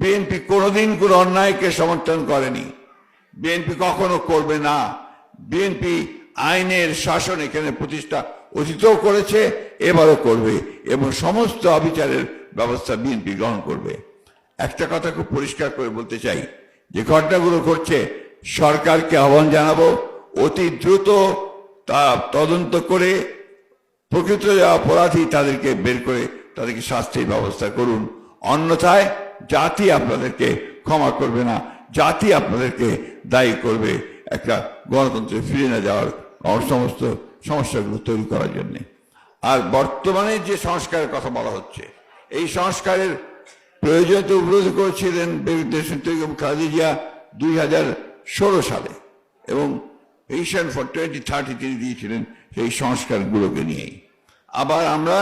BNP কোনোদিন কোনো অন্যায়কে সমর্থন করেনি। বিএনপি কখনো করবে না। বিএনপি আইনের শাসন এখানে প্রতিষ্ঠা অতীতও করেছে, এবারও করবে এবং সমস্ত অবিচারের ব্যবস্থা বিএনপি গ্রহণ করবে। একটা কথা খুব পরিষ্কার করে বলতে চাই, যে ঘটনাগুলো ঘটছে, সরকারকে আহ্বান জানাব, অতি দ্রুত তা তদন্ত করে প্রকৃত অপরাধী তাদেরকে বের করে, তাদেরকে শাস্তির ব্যবস্থা করুন। অন্যথায় জাতি আপনাদেরকে ক্ষমা করবে না, জাতি আপনাদেরকে দায়ী করবে একটা গণতন্ত্রে ফিরে না যাওয়ার সমস্ত সমস্যাগুলো তৈরি করার জন্য। আর বর্তমানে যে সংস্কারের কথা বলা হচ্ছে, এই সংস্কারের প্রয়োজনীয়তা উপলব্ধ করেছিলেন দেশনেত্রী খাদিজা দুই হাজার ষোলো সালে এবং ভিশন ফর টোয়েন্টি থার্টি তিনি দিয়েছিলেন সেই সংস্কারগুলোকে নিয়েই। আবার আমরা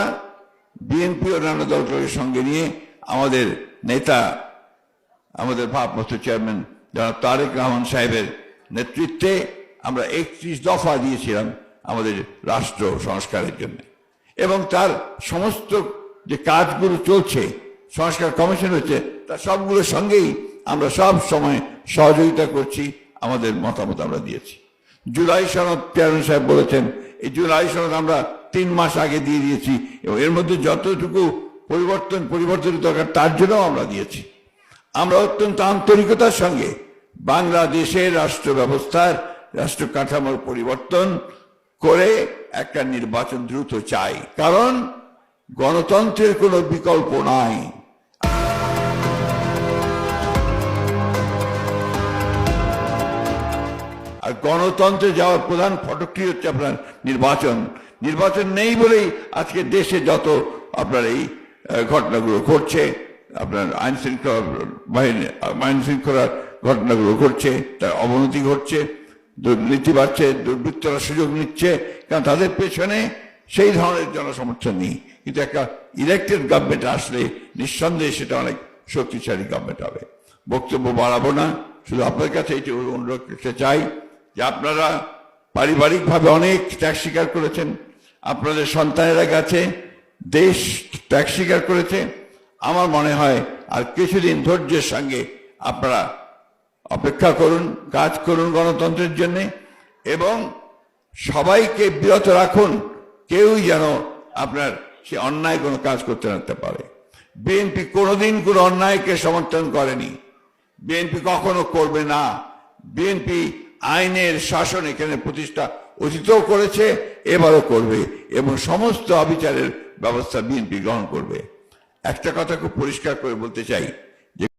বিএনপি ও অন্যান্য দলগুলোর সঙ্গে নিয়ে আমাদের নেতা, আমাদের ভারপ্রাপ্ত চেয়ারম্যান জনাব তারেক রহমান সাহেবের নেতৃত্বে আমরা একত্রিশ দফা দিয়েছিলাম আমাদের রাষ্ট্র সংস্কারের জন্য। এবং তার সমস্ত যে কাজগুলো চলছে, সংস্কার কমিশন হচ্ছে, তার সবগুলোর সঙ্গেই আমরা সব সময় সহযোগিতা করছি, আমাদের মতামত আমরা দিয়েছি। জুলাই সনদ চেয়ারম্যান সাহেব বলেছেন, এই জুলাই সনদ আমরা তিন মাস আগে দিয়ে দিয়েছি এবং এর মধ্যে যতটুকু পরিবর্তন, পরিবর্তনের দরকার, তার জন্য আমরা দিয়েছি। আমরা অত্যন্ত আন্তরিকতার সঙ্গে বাংলাদেশের রাষ্ট্র ব্যবস্থার রাষ্ট্র কাঠামোর পরিবর্তন করে একটা নির্বাচন দ্রুত চাই। কারণ গণতন্ত্রের কোনো বিকল্প নাই। আর গণতন্ত্রে যাওয়ার প্রধান ফটকটি হচ্ছে আপনার নির্বাচন। নির্বাচন নেই বলেই আজকে দেশে যত আপনার এই ঘটনাগুলো ঘটছে, আপনার আইন শৃঙ্খলা বাহিনী আইন শৃঙ্খলার ঘটনাগুলো ঘটছে, তার অবনতি ঘটছে, দুর্নীতি বাড়ছে, দুর্বৃত্তরা সুযোগ নিচ্ছে, কারণ তাদের পেছনে সেই ধরনের জনসমর্থন নেই। কিন্তু একটা ইলেক্টেড গভর্নমেন্ট আসলে নিঃসন্দেহে সেটা অনেক শক্তিশালী গভর্নমেন্ট হবে। বক্তব্য বাড়াবো না, শুধু আপনার কাছে এটি অনুরোধ করতে চাই যে আপনারা পারিবারিকভাবে অনেক ত্যাগ স্বীকার করেছেন, আপনাদের সন্তানেরা গেছে দেশ ত্যাগ স্বীকার করেছে। আমার মনে হয় আর কিছুদিন ধৈর্যের সঙ্গে আপনারা অপেক্ষা করুন, কাজ করুন গণতন্ত্রের জন্য এবং সবাইকে বিরত রাখুন, কেউই যেন আপনার সে অন্যায় কোনো কাজ করতে রাখতে পারে। বিএনপি কোনোদিন কোনো অন্যায়কে সমর্থন করেনি। বিএনপি কখনো করবে না। বিএনপি আইনের শাসন এখানে প্রতিষ্ঠা অতীতও করেছে, এবারও করবে এবং সমস্ত অবিচারের ব্যবস্থা বিএনপি গ্রহণ করবে। একটা কথা খুব পরিষ্কার করে বলতে চাই